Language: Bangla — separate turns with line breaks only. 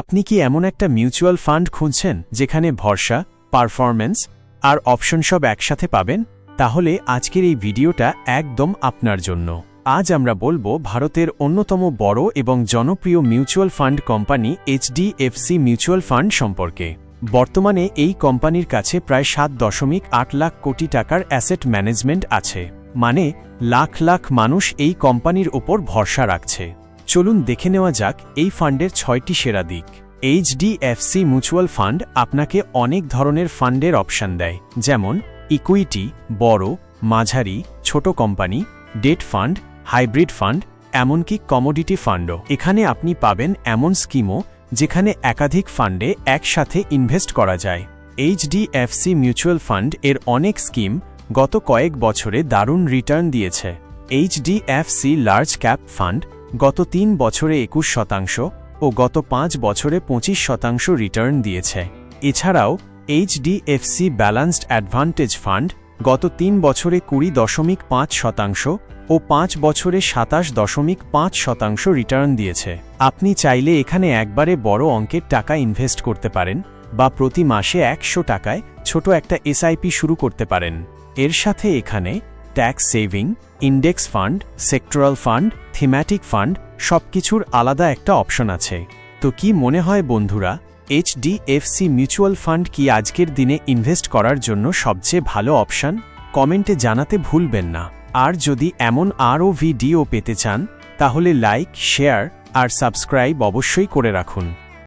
আপনি কি এমন একটা মিউচুয়াল ফান্ড খুঁজছেন যেখানে ভরসা, পারফরম্যান্স আর অপশন সব একসাথে পাবেন? তাহলে আজকের এই ভিডিওটা একদম আপনার জন্য। আজ আমরা বলব ভারতের অন্যতম বড় এবং জনপ্রিয় mutual fund company HDFC mutual fund সম্পর্কে। বর্তমানে এই কোম্পানির কাছে প্রায় সাত দশমিক আট লাখ কোটি টাকার অ্যাসেট ম্যানেজমেন্ট আছে। মানে লাখ লাখ মানুষ এই কোম্পানির ওপর ভরসা রাখছে। চলুন দেখে নেওয়া যাক এই ফান্ডের ছয়টি সেরা দিক। এইচডিএফসি মিউচুয়াল ফান্ড আপনাকে অনেক ধরনের ফান্ডের অপশন দেয়, যেমন ইকুইটি বড়, মাঝারি, ছোট company debt fund hybrid fund এমনকি কমোডিটি ফান্ডও এখানে আপনি পাবেন এমন স্কিমও যেখানে একাধিক ফান্ডে একসাথে ইনভেস্ট করা যায়। এইচডিএফসি মিউচুয়াল ফান্ড এর অনেক স্কিম গত কয়েক বছরে দারুণ রিটার্ন দিয়েছে। এইচডিএফসি লার্জ ক্যাপ ফান্ড গত তিন বছরে একুশ শতাংশ ও গত পাঁচ বছরে পঁচিশ শতাংশ রিটার্ন দিয়েছে। এছাড়াও, এইচডিএফসি ব্যালান্সড অ্যাডভান্টেজ ফান্ড গত তিন বছরে কুড়ি দশমিক পাঁচ শতাংশ ও পাঁচ বছরে সাতাশ দশমিক পাঁচ শতাংশ রিটার্ন দিয়েছে। আপনি চাইলে এখানে একবারে বড় অঙ্কের টাকা ইনভেস্ট করতে পারেন বা প্রতি মাসে একশো টাকায় ছোট একটা এসআইপি শুরু করতে পারেন। এর সাথে এখানে tax saving, index fund, sectoral fund, thematic fund সব কিছুর আলাদা একটা অপশন আছে। তো কি মনে হয় বন্ধুরা, এইচডিএফসি মিউচুয়াল ফান্ড কি আজকের দিনে ইনভেস্ট করার জন্য সবচেয়ে ভালো অপশন? কমেন্টে জানাতে ভুলবেন না। আর যদি এমন আরও ভিডিও পেতে চান, তাহলে লাইক, শেয়ার আর সাবস্ক্রাইব অবশ্যই করে রাখুন।